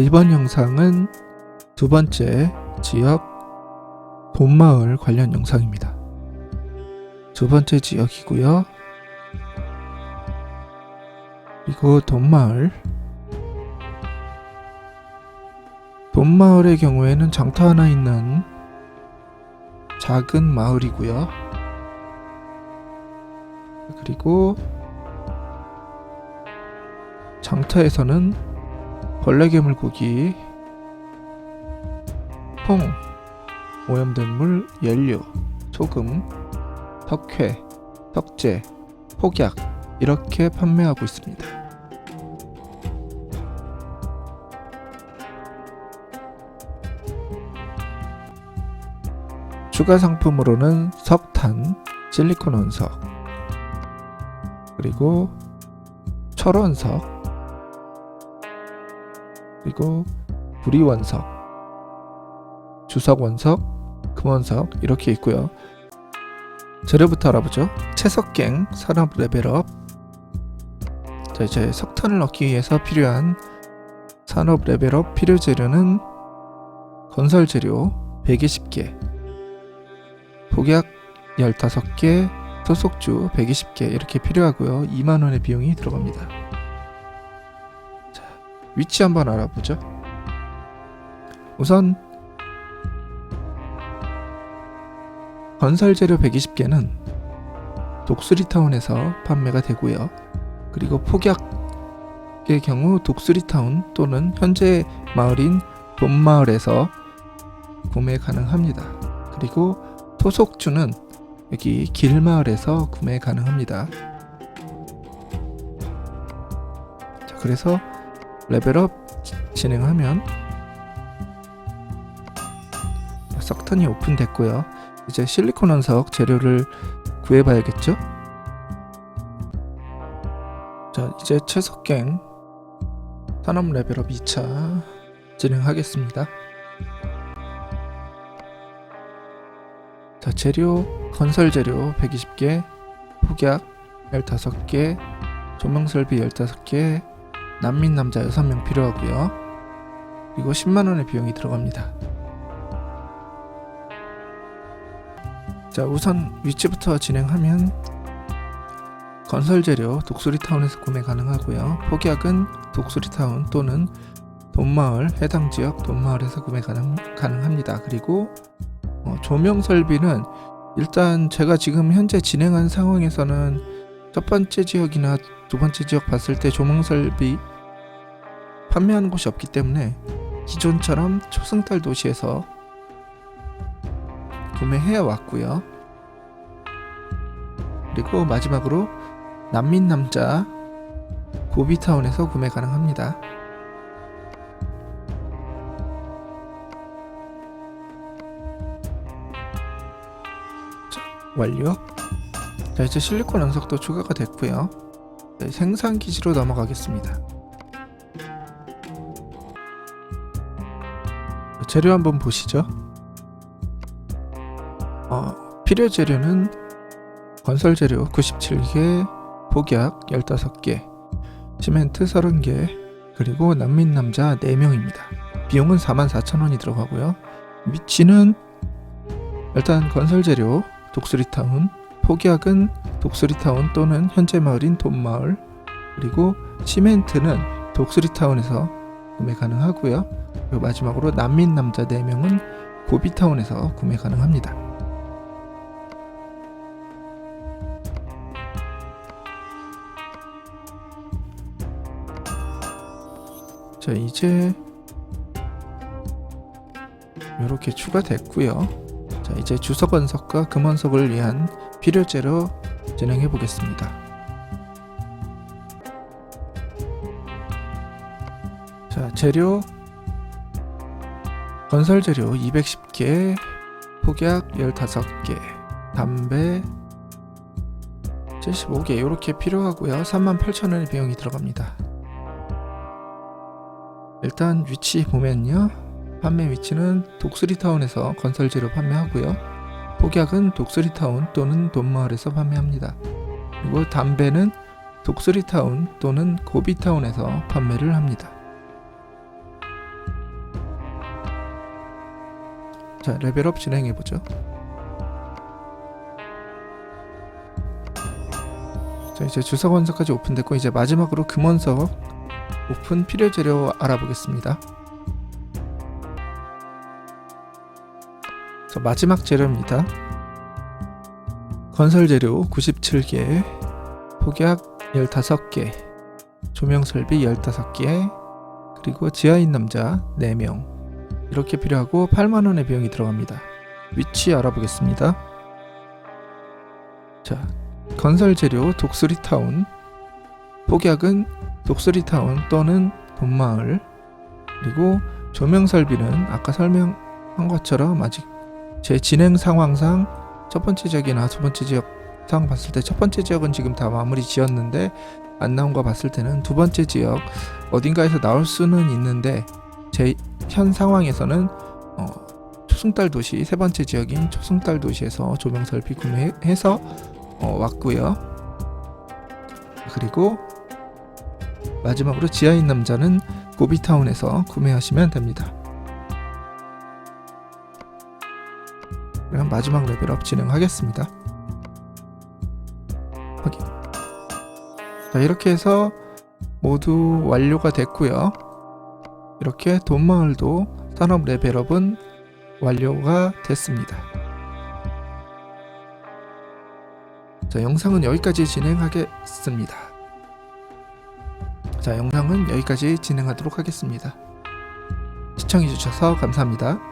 이번 영상은 두 번째 지역 돈마을 관련 영상입니다. 두 번째 지역이고요. 그리고 돈마을 돈마을의 경우에는 장터 하나 있는 작은 마을이고요. 그리고 장터에서는 벌레괴물 고기, 콩, 오염된 물, 연료, 소금, 석회, 석재, 폭약 이렇게 판매하고 있습니다. 추가 상품으로는 석탄, 실리콘 원석, 그리고 철원석, 그리고 구리원석, 주석원석, 금원석 이렇게 있고요. 재료부터 알아보죠. 채석갱 산업 레벨업. 자 이제 석탄을 넣기 위해서 필요한 산업 레벨업 필요 재료는 건설 재료 120개, 독약 15개, 소속주 120개 이렇게 필요하고요. 2만 원의 비용이 들어갑니다. 자, 위치 한번 알아보죠. 우선 건설 재료 120개는 독수리 타운에서 판매가 되고요. 그리고 폭약의 경우 독수리 타운 또는 현재 마을인 돈마을에서 구매 가능합니다. 그리고 토속주는 여기 길마을에서 구매 가능합니다. 자, 그래서 레벨업 진행하면 석탄이 오픈됐고요. 이제 실리콘 원석 재료를 구해봐야겠죠? 자, 이제 채석갱 산업 레벨업 2차 진행하겠습니다. 자, 재료 건설 재료 120개, 폭약 15개, 조명 설비 15개, 난민 남자 6명 필요하고요. 그리고 10만 원의 비용이 들어갑니다. 자, 우선 위치부터 진행하면 건설 재료 독수리 타운에서 구매 가능하고요. 폭약은 독수리 타운 또는 돈마을 해당 지역 돈마을에서 구매 가능, 가능합니다. 그리고 어, 조명 설비는 일단 제가 지금 현재 진행한 상황에서는 첫 번째 지역이나 두 번째 지역 봤을 때 조명 설비 판매하는 곳이 없기 때문에 기존처럼 초승달 도시에서 구매해 왔고요. 그리고 마지막으로 난민 남자 고비타운에서 구매 가능합니다. 자, 완료. 자, 이제 실리콘 원석도 추가가 됐고요. 네, 생산 기지로 넘어가겠습니다. 재료 한번 보시죠. 어, 필요 재료는 건설 재료 97개, 폭약 15개, 시멘트 30개, 그리고 난민 남자 4명입니다. 비용은 44,000원이 들어가고요. 위치는 일단 건설 재료 독수리타운, 폭약은 독수리타운 또는 현재 마을인 돈마을, 그리고 시멘트는 독수리타운에서 구매 가능하고요. 그리고 마지막으로 난민 남자 4명은 고비타운에서 구매 가능합니다. 자 이제 이렇게 추가됐고요. 자 이제 주석 원석과 금 원석을 위한 필요재로 진행해 보겠습니다. 자 재료 건설 재료 210개, 폭약 15개, 담배 75개 이렇게 필요하고요. 38,000원의 비용이 들어갑니다. 일단 위치 보면요. 판매 위치는 독수리타운에서 건설 재료 판매하고요. 폭약은 독수리타운 또는 돈마을에서 판매합니다. 그리고 담배는 독수리타운 또는 고비타운에서 판매를 합니다. 자 레벨업 진행해 보죠. 자 이제 주석 원석까지 오픈됐고 이제 마지막으로 금원석 오픈 필요 재료 알아보겠습니다. 자 마지막 재료입니다. 건설 재료 97개, 폭약 15개, 조명 설비 15개, 그리고 지하인 남자 4명. 이렇게 필요하고 8만 원의 비용이 들어갑니다. 위치 알아보겠습니다. 자, 건설 재료 독수리 타운. 폭약은 독수리 타운 또는 돈마을. 그리고 조명 설비는 아까 설명한 것처럼 아직 제 진행 상황상 첫 번째 지역이나 두 번째 지역 상 봤을 때 첫 번째 지역은 지금 다 마무리 지었는데 안 나온 거 봤을 때는 두 번째 지역 어딘가에서 나올 수는 있는데 제 현 상황에서는 어, 초승달 도시 세 번째 지역인 초승달 도시에서 조명 설비 구매해서 어, 왔고요. 그리고 마지막으로 지하인 남자는 고비타운에서 구매하시면 됩니다. 그럼 마지막 레벨업 진행하겠습니다. 확인. 자 이렇게 해서 모두 완료가 됐고요. 이렇게 돈마을도 산업 레벨업은 완료가 됐습니다. 자, 영상은 여기까지 진행하겠습니다. 자, 영상은 여기까지 진행하도록 하겠습니다. 시청해주셔서 감사합니다.